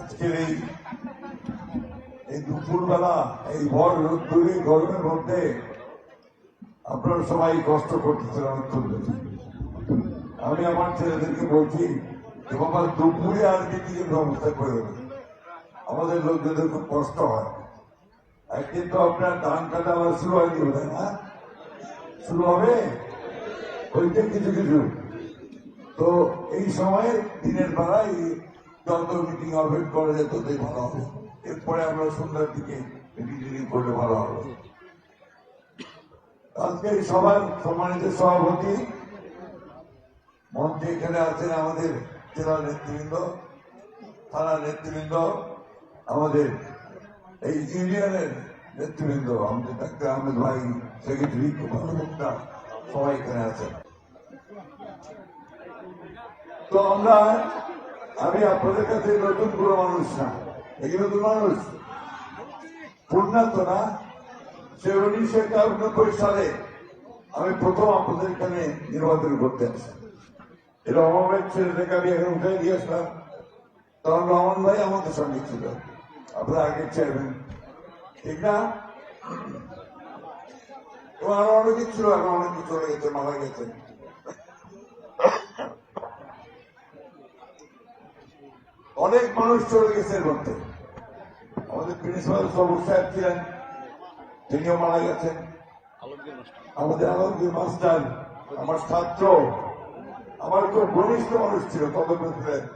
আজকের এই এই দুপুরবেলা, এই ভর রোদ্দুরে গরমের মধ্যে আপনারা সবাই কষ্ট করতেছেন আমি আমার ছেলেদেরকে বলছি যে বাবা দুপুরে আর কিছু ব্যবস্থা করে আমাদের লোকজনের খুব কষ্ট হয়। একদিন তো আপনার ধান কাটা আবার শুরু হয়নি বোধ না? শুরু হবে? হইতে কিছু কিছু। তো এই সময় দিনের বেলায় যত মিটিং করা যায় ততই ভালো হবে। এরপরে আমরা সন্ধ্যার দিকে মিটিং করলে ভালো হবে। আজকে সভার সম্মানিত সভাপতি এখানে আছেন আমাদের জেলা নেতৃবৃন্দ, থানা নেতৃবৃন্দ, আমাদের এই ইউনিয়নের নেতৃবৃন্দ, আমাদের ডাক্তার আহমেদ ভাই, সেক্রেটারি কর্মকর্তা সবাই এখানে আছেন। তো আমরা আমি আপনাদের কাছে নতুন কোনো মানুষ না। এই নতুন মানুষ? পূর্ণান্ত না? সে উনিশশো একানব্বই সালে আমি প্রথম আপনাদের এখানে নির্বাচন করতে আসি এটা রহমানের ছেলেটাকে আমি এখন উঠে দিয়ে আসলাম। তখন রহমান ভাই আমাদের সঙ্গে ছিল। আপনার আগের চেয়ারম্যান। ঠিক না? এবং আরও অনেকে ছিল, এখন অনেকে চলে গেছে, মারা গেছে। অনেক মানুষ চলে গেছে এর মধ্যে। আমাদের প্রিন্সিপাল সবুজ সাহেব ছিলেন, তিনিও মারা গেছেন। আমাদের আলমগীর মাস্টার, আমার ছাত্র, আমার খুব ঘনিষ্ঠ মানুষ ছিল তদপ্রেসিডেন্ট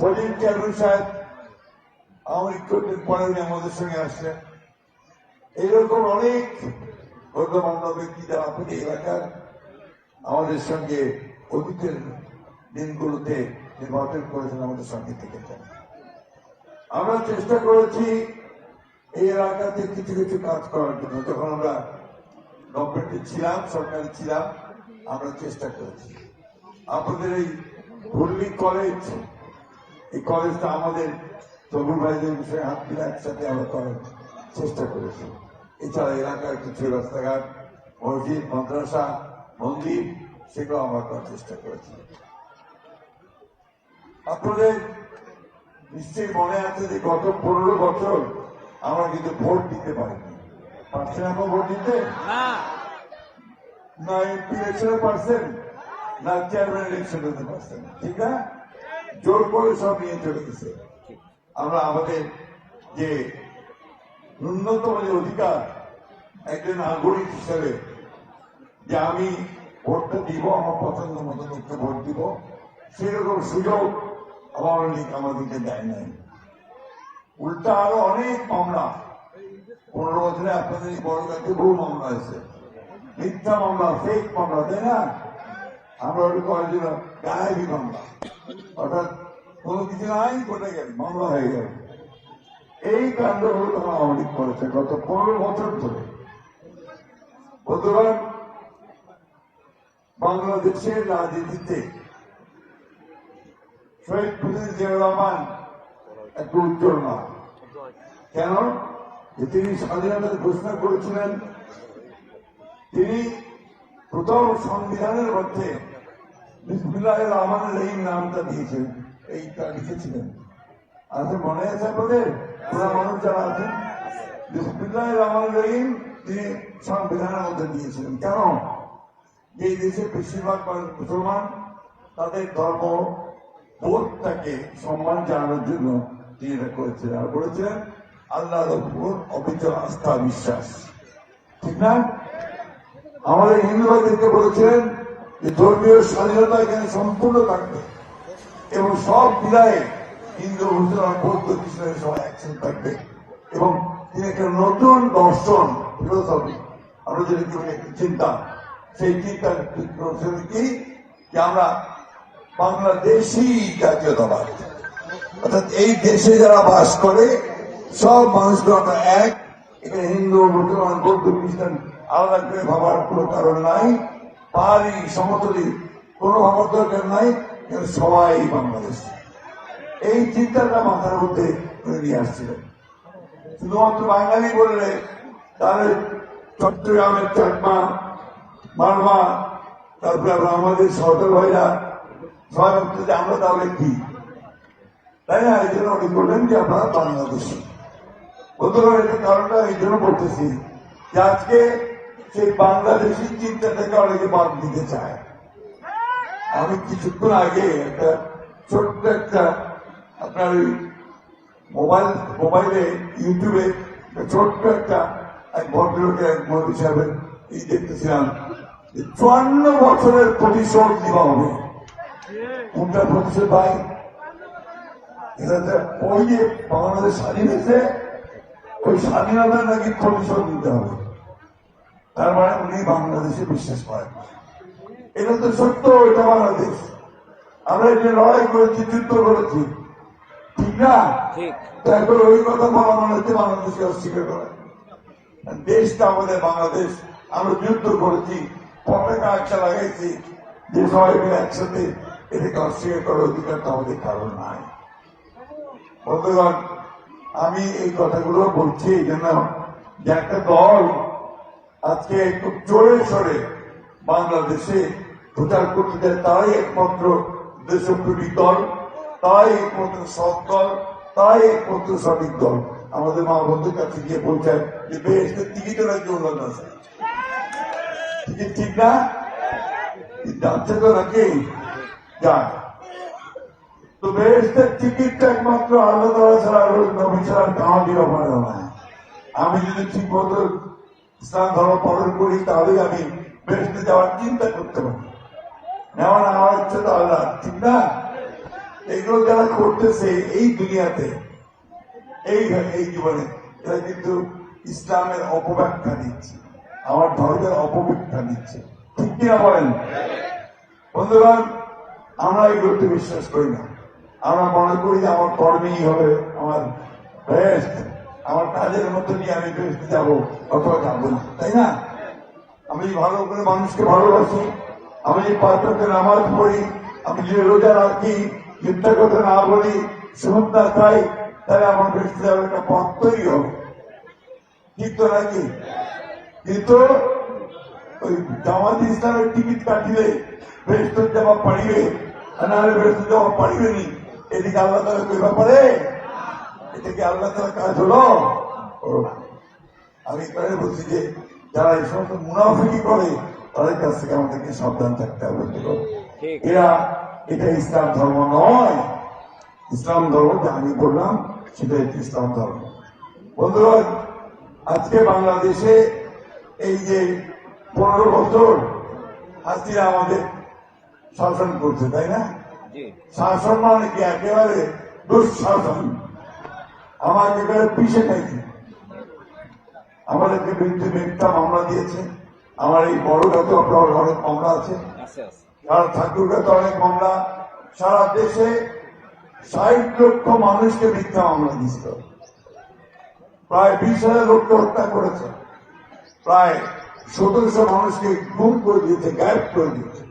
ফজিল সাহেব আমার কিছুদিন পরে উনি আমাদের সঙ্গে আসলেন। এইরকম অনেক গণ্যমান্য ব্যক্তি যারা আপনি এলাকার, আমাদের সঙ্গে অতীতের দিনগুলোতে নির্বাচন করেছেন আমাদের থেকেছেন আমরা চেষ্টা করেছি এই এলাকাতে কিছু কিছু কাজ করার জন্য। যখন আমরা গভর্নমেন্টে ছিলাম, সরকারে ছিলাম, আমরা চেষ্টা করেছি। আপনাদের এই হুল্লি কলেজ এই কলেজটা আমাদের তবুর ভাইদের বিষয়ে হাত মিলে একসাথে আমরা করার চেষ্টা করেছি। এছাড়া এলাকার কিছু রাস্তাঘাট, মসজিদ, মাদ্রাসা, মন্দির, সেগুলো আমরা করার চেষ্টা করেছি। আপনাদের নিশ্চয়ই মনে আছে যে গত পনেরো বছর আমরা কিন্তু ভোট দিতে পারিনি। পারছেন এখন ভোট দিতে? না। এমপি ইলেকশনে পারছেন না চেয়ারম্যান ইলেকশন দিতে পারছেন। ঠিক না? জোর করে সব নিয়ে চলে গেছে। আমরা আমাদের যে ন্যূনতম যে অধিকার একজন নাগরিক হিসেবে যে আমি ভোটটা দিব আমার পছন্দ মতো লোককে ভোট দিব সেরকম সুযোগ আওয়ামী লীগ আমাদেরকে দেয় নাই। উল্টা আরও অনেক মামলা। পনেরো বছরে আপনাদের বড় কাছে বহু মামলা আছে মিথ্যা মামলা ফেক মামলা, তাই না? আমরা ওটা জন্য গায়েবী মামলা। অর্থাৎ কোনো কিছু নাই, কোথায় গেল? মামলা হয়ে গেল। এই কাণ্ডগুলো তখন আওয়ামী লীগ করেছে গত পনেরো বছর ধরে। বন্ধুগণ, বাংলাদেশের রাজনীতিতে শহীদ প্রেসিডেন্ট জিয়াউর রহমান একটু উজ্জ্বল না কেন তিনি স্বাধীনতার ঘোষণা করেছিলেন, তিনি প্রথম সংবিধানের মধ্যে বিসমুল্লাহ রহমান রহিম নামটা দিয়েছেন, এইটা লিখেছিলেন। আছে মনে আছে আপনাদের? পুরা মানুষ যারা আছেন বিসমুল্লাহ রহমান রহিম তিনি সংবিধানের মধ্যে দিয়েছিলেন। কেন? যে দেশের বেশিরভাগ মুসলমান, তাদের ধর্ম বোধটাকে সম্মান জানানোর জন্য তিনি এটা করেছিলেন আর বলেছিলেন আল্লাহর উপর আস্থা বিশ্বাস। ঠিক না? আমাদের হিন্দু ভাইদেরকে বলেছিলেন যে ধর্মীয় স্বাধীনতা এখানে সম্পূর্ণ থাকবে এবং সব বিদায়ে হিন্দু মুসলমান বৌদ্ধ খ্রিস্টান সবাই একসাথে থাকবে। এবং তিনি একটা নতুন দর্শন ফিলোসফি আমরা বলি, চিন্তা সেই দর্শন কি? যে আমরা বাংলাদেশি জাতীয়তাবাদ। অর্থাৎ এই দেশে যারা বাস করে, সব মানুষগুলো আমরা এক। এখানে হিন্দু, মুসলমান, বৌদ্ধ, খ্রিস্টান, আলাদা করে ভাবার কোনো কারণ নাই। পাহাড়ি, সমতলি, কোনো ভাবার দরকার নাই। সবাই বাংলাদেশ। এই চিন্তাটা মাথার মধ্যে নিয়ে আসছিলেন। শুধুমাত্র বাঙালি বললে তাহলে চট্টগ্রামের চাকমা, মারমা, তারপরে আমাদের সরকার ভাইরা সবাই ভাবছে যে আমরা তাহলে কি? তাই না? এই জন্য উনি বললেন যে আমরা বাংলাদেশি। বন্ধুরা কারণটা এই জন্য বলতেছি যে আজকে সেই বাংলাদেশি চিন্তা থেকে অনেকে বাদ দিতে চায়। আমি কিছুক্ষণ আগে একটা ছোট্ট একটা আপনার ওই মোবাইল, মোবাইলে, ইউটিউবে ছোট্ট একটা এক ভদ্রলোকের এক মন্ত্রী সাহেবের এই দেখতেছিলাম চুয়ান্ন বছরের প্রতিশোধ দেওয়া হবে। কোনটা প্রতিশোধ ভাই এটা যে ওই যে বাংলাদেশ স্বাধীন হয়েছে। ওই স্বাধীনতার নাকি প্রতিশোধ দিতে হবে। তার মানে উনি বাংলাদেশে বিশ্বাস করেন। এটা তো সত্য এটা বাংলাদেশ। আমরা যে লড়াই করেছি যুদ্ধ করেছি ঠিক না? তারপর ওই কথা বলা মনে হচ্ছে বাংলাদেশকে অস্বীকার করে। দেশটা আমাদের বাংলাদেশ। আমরা যুদ্ধ করেছি পতাকা একটা লাগাইছি যে সবাই মিলে একসাথে এটাকে অস্বীকার করার অধিকার তো আমাদের কারণ নাই। বন্ধুগণ, আমি এই কথাগুলো বলছি জন্য যে একটা দল আজকে একটু জোরে সরে বাংলাদেশে প্রচার করতে যায় তারাই একমাত্র দেশপ্রেমিক দল, তাই একমাত্র সৎ দল, তাই একমাত্র সঠিক দল। আমাদের মা বন্ধুর কাছে গিয়ে বলছেন যে, বেশ টিকিটও নাকি উন্নয়ন আছে ঠিক না? যাচ্ছে তো নাকি? যায়। তো বেহেস্তের টিকিটটা একমাত্র আল্লাহ তালা ছাড়া নবী ছাড়া কামা দিয়ে পারে না আমি যদি ঠিক মতো ইসলাম ধর্ম পালন করি তাহলে আমি বেহেস্তে যাওয়ার চিন্তা করতে পারি। নেওয়া আমার ইচ্ছে তো আল্লাহ, ঠিক না? এগুলো যারা করতেছে এই দুনিয়াতে, এই এই জীবনে, এরা কিন্তু ইসলামের অপব্যাখ্যা দিচ্ছে। আমার ধর্মের অপব্যাখ্যা দিচ্ছে। ঠিক কিনা বলেন? বন্ধুগণ আমরা এগুলোতে বিশ্বাস করি না। আমরা মনে করি আমার কর্মেই হবে আমার বেস্ট আমার কাজের মধ্যে নিয়ে আমি বেস্ট যাব, অথবা যাব না। তাই না? আমি ভালো করে মানুষকে ভালোবাসি। আমি পাঁচকে নামাজ পড়ি। আমি যে রোজা রাখি মিথ্যা কথা না বলি সুদ না খাই, তাহলে আমার বেস্ট যাওয়ার একটা পথ তৈরি হবে। ঠিক তো নাকি কিন্তু ওই জামাত ইসলামের টিকিট কাটিলে যাওয়া পারিবে। আর নাহলে বেস্ট যাওয়া পারিবে নি এদিকে আল্লাহ তালা কই ব্যাপারে? এটা কি আল্লাহ তালা কাজ হলো। আমি এখানে বলছি যে যারা এই সমস্ত মুনাফিকি করে তাদের কাছ থেকে আমাদেরকে সাবধান থাকতে হবে এরা এটা ইসলাম ধর্ম নয়। ইসলাম ধর্ম যা আমি বললাম সেটা একটি ইসলাম ধর্ম। বন্ধুগণ আজকে বাংলাদেশে এই যে পনেরো বছর হাসিনা আমাদের শাসন করছে তাই না? শাসন মানে কি? একেবারে দুঃশাসন। আমাকে একেবারে পিছিয়ে খাইছে। আমাদেরকে বিরুদ্ধে মিথ্যা মামলা দিয়েছে। আমার এই বড় গাতে আপনার অনেক মামলা আছে সারা ঠাকুরগাতে অনেক মামলা। সারা দেশে ষাট লক্ষ মানুষকে মিথ্যা মামলা দিয়েছিল প্রায় বিশ হাজার লোককে হত্যা করেছে। প্রায় সতেরোশো মানুষকে গুম করে দিয়েছে গায়েব করে দিয়েছে।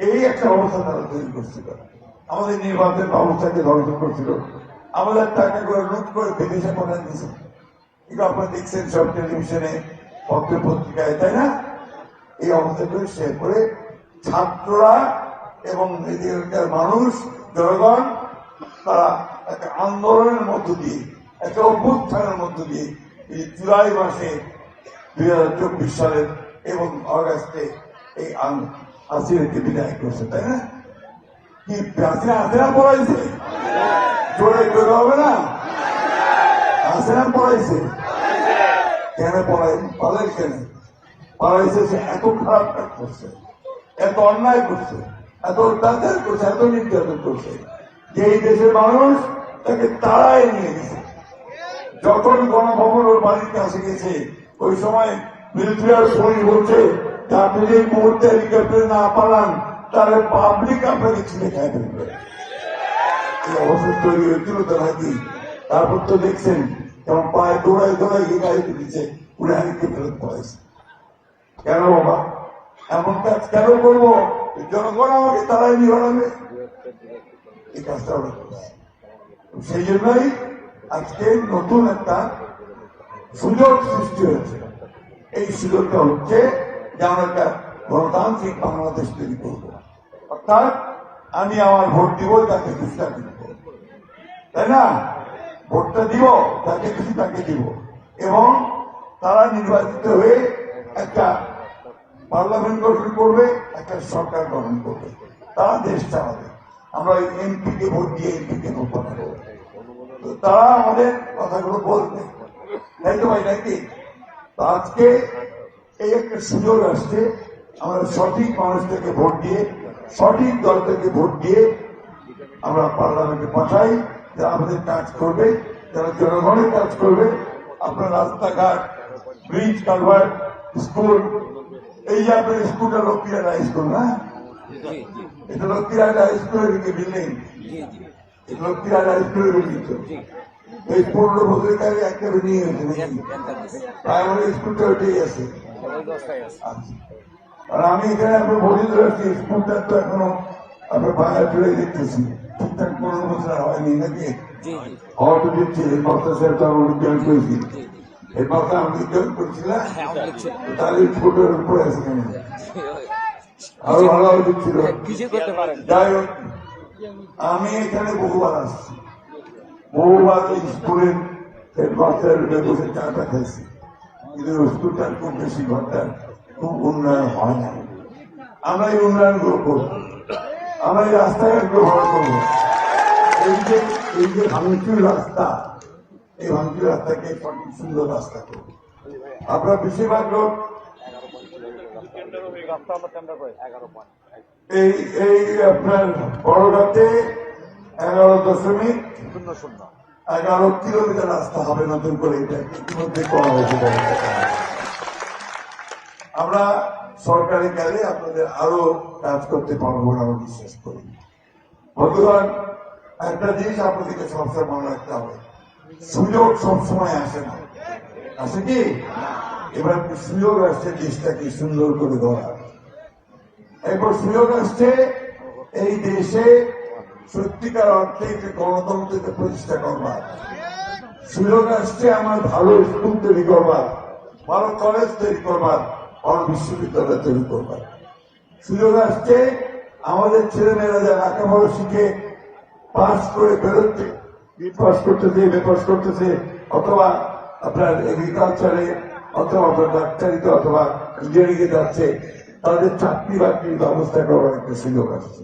এই একটা অবস্থা তারা তৈরি করছিল। আমাদের নির্বাচন ব্যবস্থাকে ধ্বংস করছিল। আমাদের টাকা করে লুট করে বিদেশে পাঠান দিয়েছে। এগুলো আপনারা দেখছেন সব টেলিভিশনে পত্র পত্রিকায়, তাই না? এই অবস্থাগুলো শেয়ার করে ছাত্ররা এবং এদিকের মানুষ, জনগণ, তারা একটা আন্দোলনের মধ্য দিয়ে, একটা অভ্যুত্থানের মধ্য দিয়ে এই জুলাই মাসে দুই হাজার চব্বিশ সালের এবং অগাস্টে এই বিদায় করছে তাই না কি পড়াইছে জোরে জোরে হবে না পড়াইছে কেন পড়াই কেন সে এত খারাপ কাজ করছে এত অন্যায় করছে এত অত্যাচার করছে এত নির্যাতন করছে যে এই দেশের মানুষ তাকে তাড়াই নিয়ে গেছে যখন গণভবন ওর বাড়ির কাছে গেছে ওই সময় মিলিটারি পুলিশ বলছে আপনি এই মুহূর্তে হেলিকপ্টারে না পালান তাহলে পাবলিক আপনাকে ছিঁড়ে খাই ফেলবে অবস্থা তৈরি হয়েছিল তো নাকি? তারপর তো দেখছেন যেমন পায়ে দৌড়াই দৌড়াই গিয়ে গাড়িতে দিচ্ছে উড়ে হারিকে ফেরত পড়েছে কেন বাবা? এমন কাজ কেন করব? জনগণ আমাকে তারাই নিবাড়াবে এই কাজটা করছি। সেই জন্যই আজকে নতুন একটা সুযোগ সৃষ্টি হয়েছে। এই সুযোগটা হচ্ছে যে আমরা একটা গণতান্ত্রিক বাংলাদেশ তৈরি করব। অর্থাৎ আমি আমার ভোট দিব তাকে বিশ্বাস দিব। তাই না? ভোটটা দিব, তাকে খুশি তাকে দিব। এবং তারা নির্বাচিত হয়ে একটা পার্লামেন্ট গঠন করবে, একটা সরকার গঠন করবে। তারা দেশ চালাবে। আমরা এমপি কে ভোট দিয়ে এমপি কে ভোট পাঠাবো তো তারা আমাদের কথাগুলো বলবে। তাই তো ভাই, নাকি? আজকে এই একটা সুযোগ আসছে আমরা সঠিক মানুষদেরকে ভোট দিয়ে, সঠিক দলদেরকে ভোট দিয়ে আমরা পার্লামেন্টে পাঠাই, যারা আমাদের কাজ করবে, যারা জনগণের কাজ করবে, আপনার রাস্তাঘাট ব্রিজ কালভার্ট স্কুল এই যে আপনার স্কুলটা লক্ষ্মীরা হাই স্কুল না? এটা লক্ষ্মীরা হাই স্কুলের বিল্ডিং লক্ষ্মীরা হাই স্কুলের বিল্ডিং এই পনেরো বছরের কাছে একটা বিল্ডিং হয়েছে প্রাইমারি স্কুলটা ওইটাই আছে। আর আমি এখানে আপনার বলি ধরেছি স্কুলটা তো এখনও আপনার দেখতেছি। ঠিকঠাক পনেরো বছর হয়নি নাকি? দিচ্ছি এই সাহেব তো আমি জয়েন করেছি। এই আমি জয়েন করছিলাম তাহলে উপরে আছে কেন? আরও ভালো পারেন। যাই হোক আমি এখানে বহুবার আসছি। বহুবার স্কুলের হেডমাস্টার বসে চাটা খাইছি কিন্তু ওই খুব বেশি ঘরটার খুব উন্নয়ন হয় না। আমরা এই উন্নয়নগুলো করব। আমরা এই রাস্তাঘাটগুলো ভালো করব। এই যে এই যে ভাঙচুর রাস্তা, এই ভাঙচুর রাস্তাকে সঠিক সুন্দর রাস্তা করব। আপনার বেশিরভাগ লোক এই এই আপনার বড়ঘাটে এগারো দশমিক শূন্য শূন্য। এগারো কিলোমিটার রাস্তা হবে নতুন করে এটা করা হয়েছে আমরা সরকারি গেলে আপনাদের আরও কাজ করতে পারব আমরা বিশ্বাস করি। বন্ধুগণ, একটা জিনিস আপনাদেরকে সবসময় মনে রাখতে হবে। সুযোগ সবসময় আসে না। আসে কি? এবার সুযোগ আসছে, দেশটাকে সুন্দর করে ধরা। এরপর সুযোগ আসছে এই দেশে সত্যিকার অর্থে একটি গণতন্ত্রকে প্রতিষ্ঠা করবার। সুযোগ আসছে আমার ভালো স্কুল তৈরি করবার, ভালো কলেজ তৈরি করবার, ভালো বিশ্ববিদ্যালয় তৈরি করবার। সুযোগ আসছে আমাদের ছেলেমেয়েরা যারা লেখাপড়া শিখে পাস করে বেরোচ্ছে পাস করতেছে এম পাস করতেছে, অথবা আপনার এগ্রিকালচারে অথবা আপনার ডাক্তারিতে, অথবা ইঞ্জিনিয়ারিং এ যাচ্ছে, তাদের চাকরি বাকরির ব্যবস্থা করার একটা সুযোগ আসছে।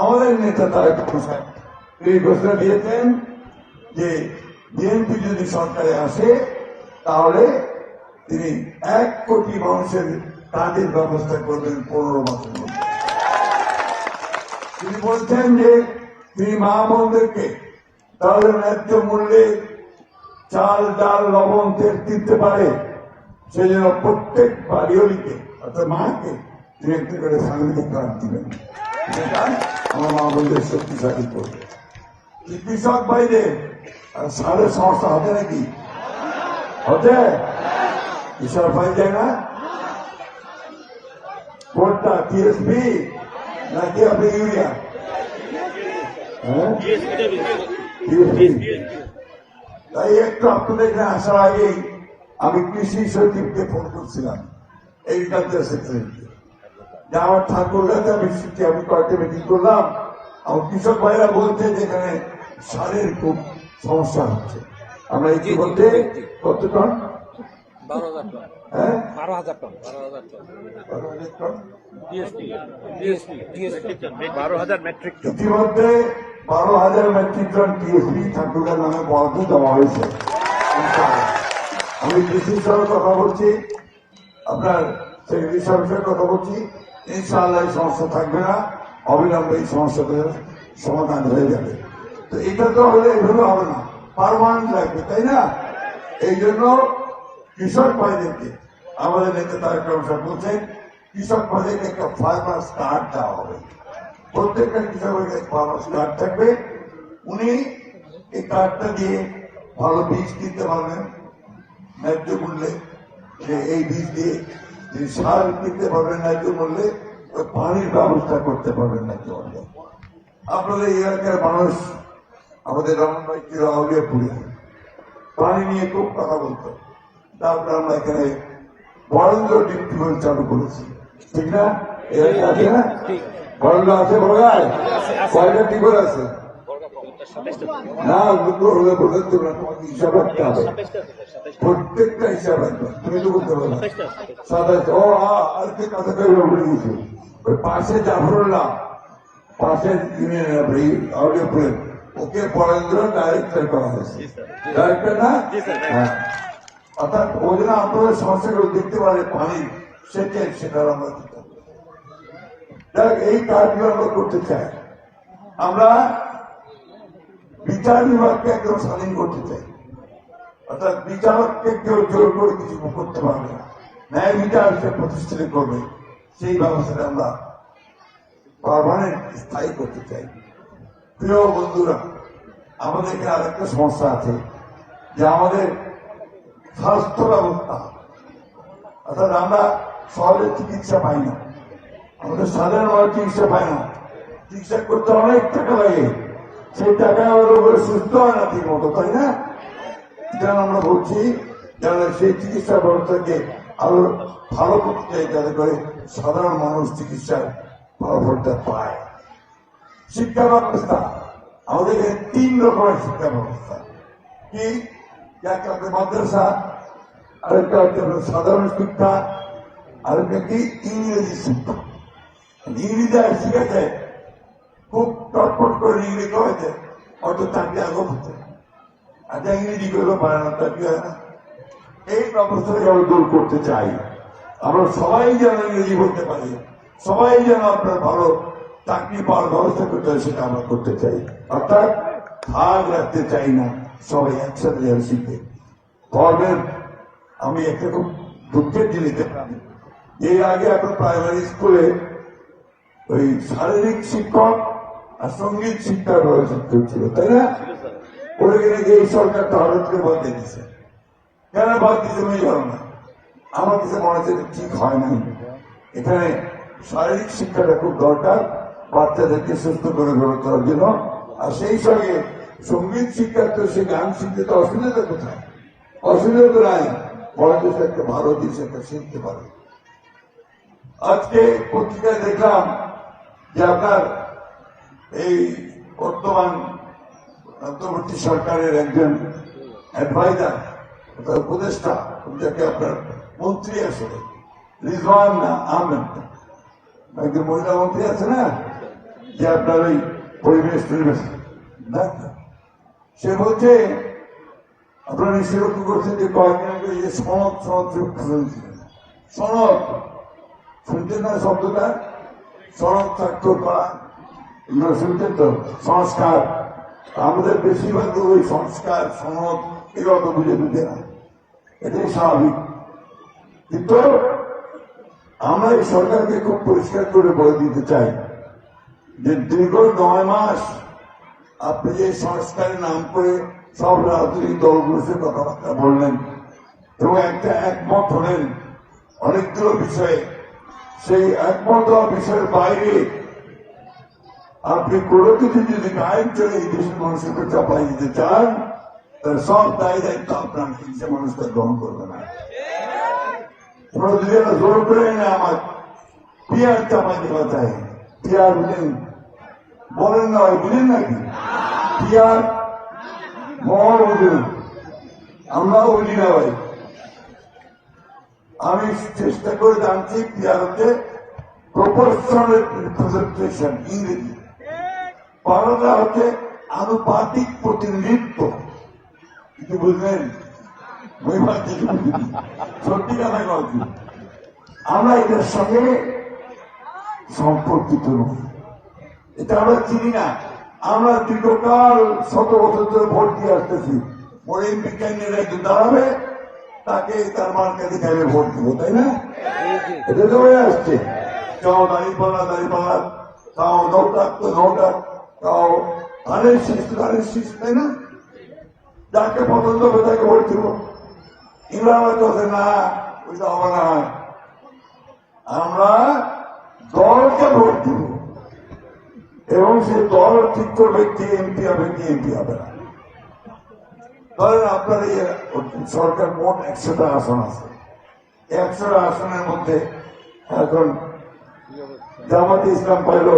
আমাদের নেতা তারেক রহমান এই ঘোষণা দিয়েছেন যে বিএনপি যদি সরকারে আসে, তাহলে তিনি এক কোটি মানুষের কাজের ব্যবস্থা করবেন পনেরো মধ্যে। তিনি বলছেন যে তিনি মা বোনদেরকে তাহলে ন্যায্য মূল্যে চাল, ডাল, লবণ, তেল কিনতে পারে। সেই জন্য প্রত্যেক বাড়িওলিকে অর্থাৎ মাকে, তিনি একটি করে সাংবিধানিক কার্ড দিবেন। আমার মা বোনদের শক্তিশালী করবে কৃষক বাইরে সারের সমস্যা হবে নাকি? হতে কৃষক পাই যায় না? কোনটা টিএসপি নাকি আপনি ইউরিয়া? হ্যাঁ? তাই একটু আপনাদের এখানে আসার আগেই আমি কৃষি সচিবকে ফোন করছিলাম। এগ্রিকালচার সেক্রেটারিকে যে আমার ঠাকুরগাতে আমি শিখছি আমি কয়েকটা মিটিং করলাম। আমার কৃষক ভাইরা বলছে যে এখানে সারের খুব সমস্যা হচ্ছে। আমরা ইতিমধ্যে কত টন? বারো হাজার টন। হ্যাঁ? বারো হাজার মেট্রিক টন। ইতিমধ্যে বারো হাজার মেট্রিক টন টিএসপি ঠাকুরগার নামে বরাদ্দ দেওয়া হয়েছে। আমি কৃষির সঙ্গে কথা বলছি আপনার সেক্রেটারি সাহেবের কথা বলছি। ইনশাআল্লাহ এই সমস্যা থাকবে না, অবিলম্বে এই সমস্যাটার সমাধান হয়ে যাবে। তো এটা তো হলে এভাবে হবে না পারমানেন্ট লাগবে, তাই না? এই জন্য কৃষক ভাইদেরকে, আমাদের নেতা তারেক রহমান বলছেন, কৃষক ভাইদেরকে একটা ফার্মার্স কার্ড দেওয়া হবে। প্রত্যেকটা কৃষকের কাছে ফার্মার্স কার্ড থাকবে। উনি এই কার্ডটা দিয়ে ভালো বীজ কিনতে পারবেন, ন্যায্য মূল্যে। এই বীজ দিয়ে তিনি সার কিনতে পারবেন ন্যায্য মূল্যে ওই পানির ব্যবস্থা করতে পারবেন ন্যায্য মূল্যে আপনাদের এলাকার মানুষ আমাদের রমন ভাই ছিল আউলিয়াপুরে পানি নিয়ে খুব কথা বলতো। তারপরে আমরা এখানে বরেন্দ্র ডিপ টিউবওয়েল চালু করেছি। ঠিক না? এলাকা আছে না। বরেন্দ্র আছে বড়গায় কয়টা টিউবওয়েল আছে? না দুটো হলে বলে তো তোমাকে হিসাব রাখতে হবে প্রত্যেকটা হিসাব রাখবে তুমি তো বলতে পারো সাতাশ ও আর কে কথা বলে দিয়েছি ওই পাশে জাফরুল্লাহ পাশে আউলিয়াপুরে ওকে পরেন্দ্র ডাইরেক্টর করা হয়েছে ডাইরেক্টর না হ্যাঁ অর্থাৎ ওই জন্য আপনাদের সমস্যাগুলো দেখতে পারে পানি সেটা সেটা আমরা দিতে এই কাজগুলো আমরা করতে চাই আমরা বিচার বিভাগকে একদম স্বাধীন করতে চাই। অর্থাৎ বিচারককে কেউ জোর করে কিছু করতে পারবে না। ন্যায় বিচার সে প্রতিষ্ঠিত করবে, সেই ব্যবস্থাটা আমরা পারমানেন্ট স্থায়ী করতে চাই। প্রিয় বন্ধুরা, আমাদের এখানে আরেকটা সমস্যা আছে, যে আমাদের স্বাস্থ্য ব্যবস্থা। অর্থাৎ আমরা সহজে চিকিৎসা পাই না। আমাদের সাধারণ মানুষ চিকিৎসা পায় না। চিকিৎসা করতে অনেক টাকা লাগে। সেই টাকা আমার উপরে সুস্থ হয় না ঠিক মতো তাই না? যেন আমরা বলছি যেন সেই চিকিৎসা ব্যবস্থাকে আরও ভালো করতে চাই যাতে করে সাধারণ মানুষ চিকিৎসার ফলাফলটা পায়। শিক্ষা ব্যবস্থা, আমাদের এখানে তিন রকমের শিক্ষা ব্যবস্থা। কি? একটা হচ্ছে মাদ্রাসা, আরেকটা হচ্ছে সাধারণ শিক্ষা, আরেকটা কি ইংরেজি শিক্ষা। ইংরেজি আর শিখেছে খুব টটপট করে ইংরেজি হয়েছে অত চাকরি আগো হচ্ছে আর যা ইংরেজি গুলো পারে না তা কি হয় না। এই ব্যবস্থাকে আমরা দূর করতে চাই। আমরা সবাই যেন ইংরেজি বলতে পারি, সবাই যেন আপনার ভালো চাকরি পাওয়ার ব্যবস্থা করতে হয় সেটা আমরা করতে চাই। অর্থাৎ ভাগ রাখতে চাই না, সবাই একসাথে যেন শিখে। ধর্মের, আমি খুব দুঃখের দেখলাম। এর আগে আপনার প্রাইমারি স্কুলে ওই শারীরিক শিক্ষক আর সংগীত শিক্ষার ব্যবস্থা ছিল তাই না? কিনে এই সরকার তো ভারতকে বাদ দিয়ে দিচ্ছে কেন বাদ দিতে আমি জানো না। আমার কাছে মনে হচ্ছে ঠিক হয় না এখানে শারীরিক শিক্ষাটা খুব দরকার, বাচ্চাদেরকে সুস্থ করে গড়ে তোলার জন্য। আর সেই সঙ্গে সংগীত শিক্ষা তো সে গান শিখতে তো অসুবিধা কোথায়? অসুবিধা তো নাই। বড়দের একটা ভালো জিনিস একটা শিখতে পারে। আজকে পত্রিকায় দেখলাম যে আপনার এই বর্তমান অন্তর্বর্তী সরকারের একজন অ্যাডভাইজার উপদেষ্টা, যাকে আপনার মন্ত্রী আসলে রিজওয়ান আহমেদ। একজন মহিলা মন্ত্রী আছে না, যে আপনার ওই পরিবেশ পরিবেশ সে বলছে, আপনারা নিশ্চয় লক্ষ্য করছেন যে কয়েকদিন আগে যে সনদ সনদ সনদ, শুনছেন না শব্দটা? সনদ স্বাক্ষর করা। এগুলো শুনছেন তো, সংস্কার। আমাদের বেশিরভাগ ওই সংস্কার, সনদ এগুলো তো বুঝে বুঝে না। এটাই স্বাভাবিক। কিন্তু আমরা এই সরকারকে খুব পরিষ্কার করে বলে দিতে চাই যে দীর্ঘ নয় মাস আপনি যে সংস্কারের নাম করে সব রাজনৈতিক দলগুলোর কথাবার্তা বললেন এবং একটা একমত হলেন অনেকগুলো বিষয়ে, সেই একমত বিষয়ের বাইরে আপনি কোনো কিছু যদি গায়েব চলে এই দেশের মানুষের উপর চাপাই দিতে চান, তাহলে সব দায়ী দায়িত্ব আপনার হিংসা মানুষটা গ্রহণ করবে না। জোর করে না আমার পিয়ার চাপাই দেওয়া চাই। পিয়ার বুঝেন বলেন না ভাই বুঝেন নাকি? পিয়ার মহল বুঝুন আমরাও বুঝি না ভাই। আমি চেষ্টা করে জানছি পিয়ার হচ্ছে প্রপোর্শনাল ইংরেজি। বাংলা হচ্ছে আনুপাতিক প্রতিনিধিত্ব। কি বুঝলেন কিছু সত্যি কথা বলছি আমরা এদের সঙ্গে সম্পর্কিত নই। এটা আমরা চিনি না। আমরা দীর্ঘকাল, শত বছর ধরে ভোট দিয়ে আসতেছি। পরে বিজ্ঞানীরা একটু দাঁড়াবে, তাকে তার মার্কে দেখাবে, ভোট দিব, তাই না? এটা তো হয়ে আসছে। চাও দাঁড়িয়ে পাল্লা দাঁড়িয়ে পাল্লা কাউ নৌটাক তো নৌটাক তো ধানের তাই না? যাকে পছন্দ হবে তাকে ভোট দিব। ইমরান কথা না, ওইটা হবে না। আমরা দলকে ভোট দিব। এবং সে দল ঠিক করবে কে এমপি হবে, কে এমপি হবে না। ধরেন আপনার এই সরকার মোট একশোটা আসন আছে। একশোটা আসনের মধ্যে এখন জামাতে ইসলাম পাইল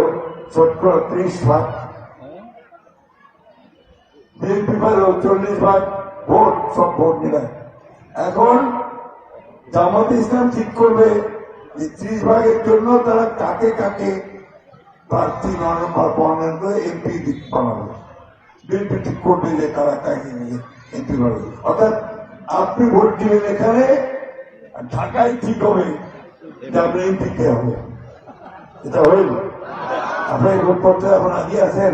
শতকরা ত্রিশ ভাগ। পেল চল্লিশ ভাগ ভোট সব ভোট মিলে এখন জামাত ইসলাম ঠিক করবে ত্রিশ ভাগের জন্য তারা কাকে কাকে প্রার্থী মনোনয়ন এমপি বানাবে। বিএনপি ঠিক করবে যে কারা কাকে নিয়ে এমপি বানাবে। অর্থাৎ আপনি ভোট দিবেন এখানে ঢাকায় ঠিক হবে আপনি এমপি কে হবে। এটা হইল। আপনার ভোট এখন আগিয়ে আছেন?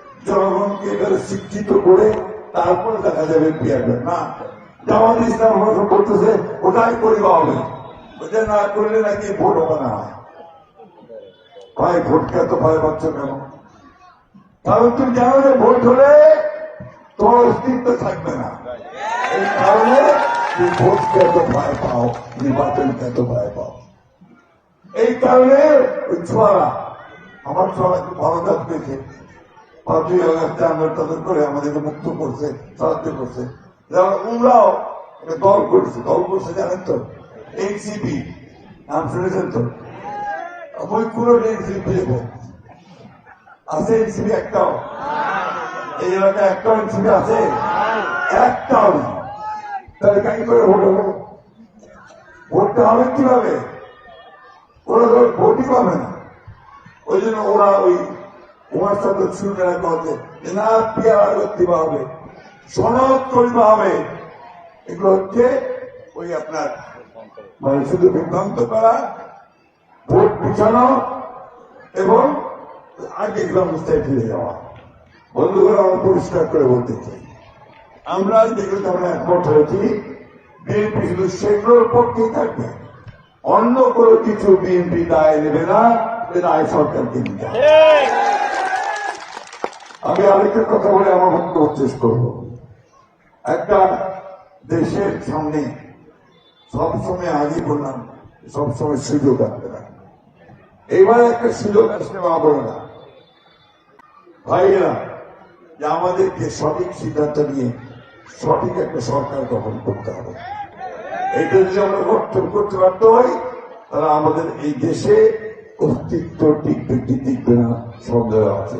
জনগণকে এবারে শিক্ষিত করে তারপরে দেখা যাবে পিয়ারবে না, জামাত ইসলাম বলতেছে ওটাই করিবা হবে। ওটা না, করলে নাকি ভোট হবে না। ভাই, ভোটকে তো ভয় পাচ্ছ কেন? কারণ তুমি জানো যে ভোট হলে তোমার অস্তিত্ব থাকবে না। এই কারণে তুমি ভোটকে এত ভয় পাও, নির্বাচনকে এত ভয় পাও। এই কারণে ওই ছোয়ারা, আমার ছোয়ারা খুব ভালো কাজ পেয়েছে আন্দোলন তাদের করে আমাদেরকে মুক্ত করছে সাহায্য করছে। যেমন উমরাও একটা দল করেছে, দল করছে জানেন তো? এনসিপি নাম শুনেছেন তো? ওই পুরো এনসিপি আছে এনসিপি একটাও? এই এলাকায় একটাও এনসিপি আছে? একটাও নেই তাহলে কাই করে ভোট হব ভোটটা হবে কীভাবে? ওরা ভোটই পাবে না। ওই জন্য ওরা ওই ওনার সাথে কথা যে না পেয়ার করতে হবে। সনদ করিতে হবে। এগুলো হচ্ছে ওই আপনার মানে শুধু বিভ্রান্ত করা, ভোট পিছানো এবং আগের ব্যবস্থায় ফিরে যাওয়া। বন্ধুরা আমরা পরিষ্কার করে বলতে চাই। আমরা যেগুলো আমরা একমত হয়েছি, বিএনপি শুধু সেগুলোর পক্ষেই থাকবে। অন্য কোনো কিছু বিএনপি দায় নেবে না দায় সরকারকে নিতে হবে। আমি আরেকটা কথা বলে আমার বক্তব্য শেষ করব। একটা দেশের সামনে সবসময় আগে বললাম, সবসময় সুযোগ আসবে না এইবার একটা সুযোগ আসবে পাবো না। যে আমাদেরকে সঠিক সিদ্ধান্ত নিয়ে সঠিক একটা সরকার গঠন করতে হবে। এইটা যদি আমরা গঠন করতে পারতে হই, তাহলে আমাদের এই দেশে অস্তিত্ব টিকবে কি টিকবে না, সন্দেহ আছে।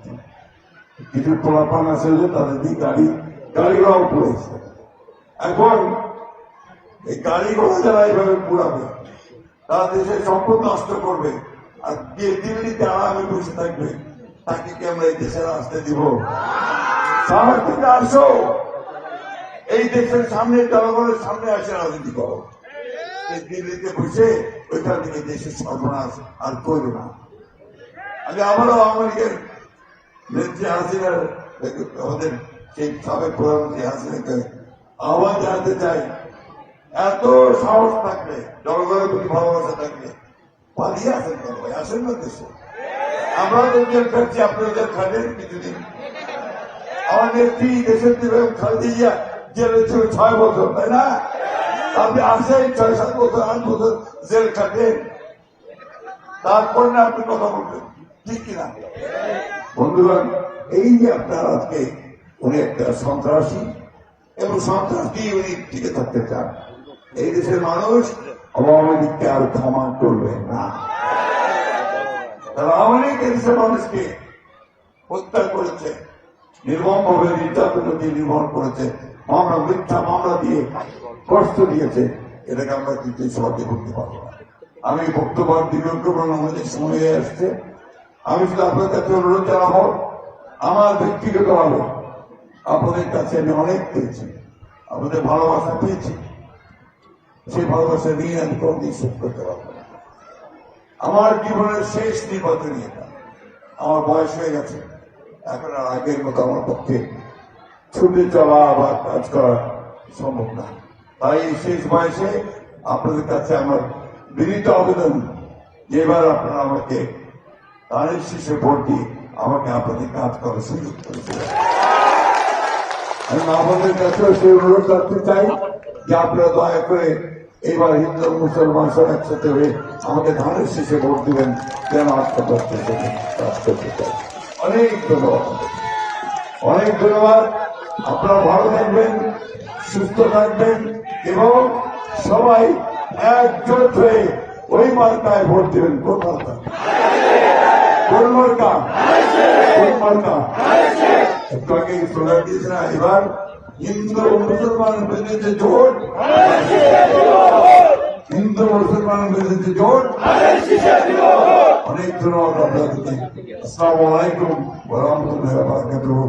কিছু পোলাপান আছে যে তাদের দিয়ে গাড়ি গাড়িঘর পড়েছে এখন এই গাড়ি যারা এইভাবে পুরাবে তারা দেশের সম্পদ নষ্ট করবে। আর দিল্লিতে আরামে বসে থাকবে, তাকে কি আমরা এই দেশের আসতে দিব? শহর থেকে আসো। এই দেশের সামনে, জনগণের সামনে আসে রাজনীতি করো। দিল্লিতে বসে ওইখান থেকে দেশের সর্বনাশ আর করবে না। আমি আবারও লীগের নেত্রী হাসিনার আমাদের সেই সাবেক প্রধানমন্ত্রী হাসিনাকে আহ্বান জানাতে চাই। এত সাহস থাকলে, জনগণের প্রতি ভালোবাসা থাকলে পালিয়ে আসেন কেন ভাই? আসেন না দেশে আমরা তো জেল খাচ্ছি আপনাদের খাটেন কিছুদিন। আমার নেত্রী দেশের দিকে খালি দিয়া জেলে ছিল ছয় বছর, তাই না? আপনি আসেন, ছয় সাত বছর, আট বছর জেল খাটেন। তারপরে না আপনি কথা বলবেন, ঠিক কিনা? বন্ধুগণ, এই যে আপনার আজকে উনি একটা সন্ত্রাসী এবং সন্ত্রাসী উনি টিকে থাকতে চান। এই দেশের মানুষ আওয়ামী লীগকে আর ক্ষমা করবে না। আওয়ামী লীগ দেশের মানুষকে হত্যা করেছে, নির্মমভাবে নির্যাতন দিয়ে নির্মল করেছে, মামলা, মিথ্যা মামলা দিয়ে কষ্ট দিয়েছে। এটাকে আমরা কিন্তু সহজে করতে পারব আমি বক্তব্য দীর্ঘ আমাদের সময় আসছে। আমি শুধু আপনার কাছে অনুরোধ জানাব, আমার ব্যক্তিগত ব্যক্তিগতভাবে আপনাদের কাছে আমি অনেক পেয়েছি, আপনাদের ভালোবাসা পেয়েছি। সেই ভালোবাসা নিয়ে আমি কোনদিন শোধ করতে পারব না। আমার জীবনের শেষ নির্বাচনী এটা আমার বয়স হয়ে গেছে। এখন আর আগের মতো আমার পক্ষে ছুটে চলা বা কাজ করা সম্ভব না। তাই এই শেষ বয়সে আপনাদের কাছে আমার বিনীত আবেদন, যে এবার আপনারা আমাকে তারের শীর্ষে ভোট দিয়ে আমাকে আপনাদের কাজ করার সুযোগ আমি আমাদের কাছেও সেই অনুরোধ রাখতে চাই যে আপনারা দয়া করে এবার হিন্দু মুসলমান সব একসাথে হয়ে আমাকে ধানের শীষে ভোট দিবেন, যেন করতে চাই। অনেক ধন্যবাদ। অনেক ধন্যবাদ। আপনারা ভালো থাকবেন, সুস্থ থাকবেন এবং সবাই একজোট হয়ে ওই মার্কায় ভোট দেবেন কোন মার্কা কোন মার্কা? কোন মার্কা? একটু আগে স্লোগান দিয়েছে না, এবার হিন্দু ও মুসলমানের বিরুদ্ধে জোট, হিন্দু মুসলমানের বিরুদ্ধে জোট, অনেক ধন্যবাদ আপনাদেরকে। আসসালামু আলাইকুম ওয়া রাহমাতুল্লাহি ওয়া বারাকাতুহু।